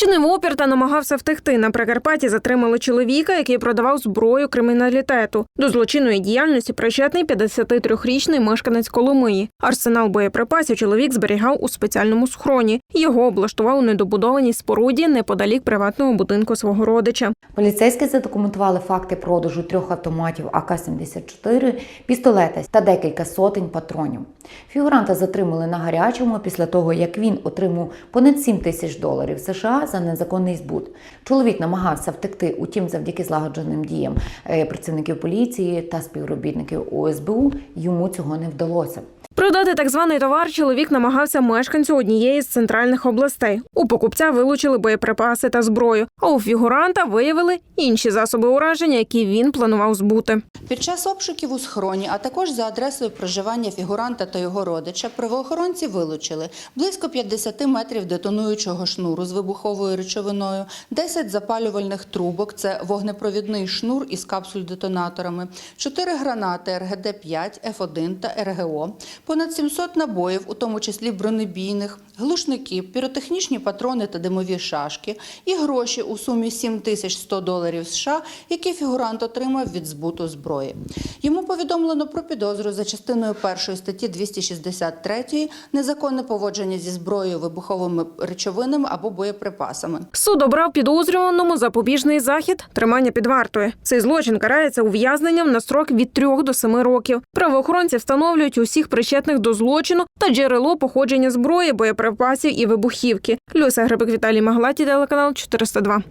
Чинив опір та намагався втекти. На Прикарпатті затримали чоловіка, який продавав зброю криміналітету. До злочинної діяльності причетний 53-річний мешканець Коломиї. Арсенал боєприпасів чоловік зберігав у спеціальному схроні. Його облаштував у недобудованій споруді неподалік приватного будинку свого родича. Поліцейські задокументували факти продажу трьох автоматів АК-74, пістолета та декілька сотень патронів. Фігуранта затримали на гарячому після того, як він отримав понад 7 тисяч доларів США за незаконний збут. Чоловік намагався втекти, утім, завдяки злагодженим діям е, працівників поліції та співробітників ОСБУ йому цього не вдалося. Продати так званий товар чоловік намагався мешканцю однієї з центральних областей. У покупця вилучили боєприпаси та зброю, а у фігуранта виявили інші засоби ураження, які він планував збути. Під час обшуків у схроні, а також за адресою проживання фігуранта та його родича, правоохоронці вилучили близько 50 метрів детонуючого шнуру з вибуховою речовиною, 10 запалювальних трубок, це вогнепровідний шнур із капсуль-детонаторами, 4 гранати РГД-5, Ф1 та РГО, понад 700 набоїв, у тому числі бронебійних, глушники, піротехнічні патрони та димові шашки. І гроші у сумі 7100 доларів США, які фігурант отримав від збуту зброї. Йому повідомлено про підозру за частиною першої статті 263 незаконне поводження зі зброєю, вибуховими речовинами або боєприпасами. Суд обрав підозрюваному запобіжний захід тримання під вартою. Цей злочин карається ув'язненням на строк від 3 до 7 років. Правоохоронці встановлюють усіх причетних до злочину та джерело походження зброї, боєприпасів і вибухівки. Люся Гребик Віталій Маглаті, телеканал 402.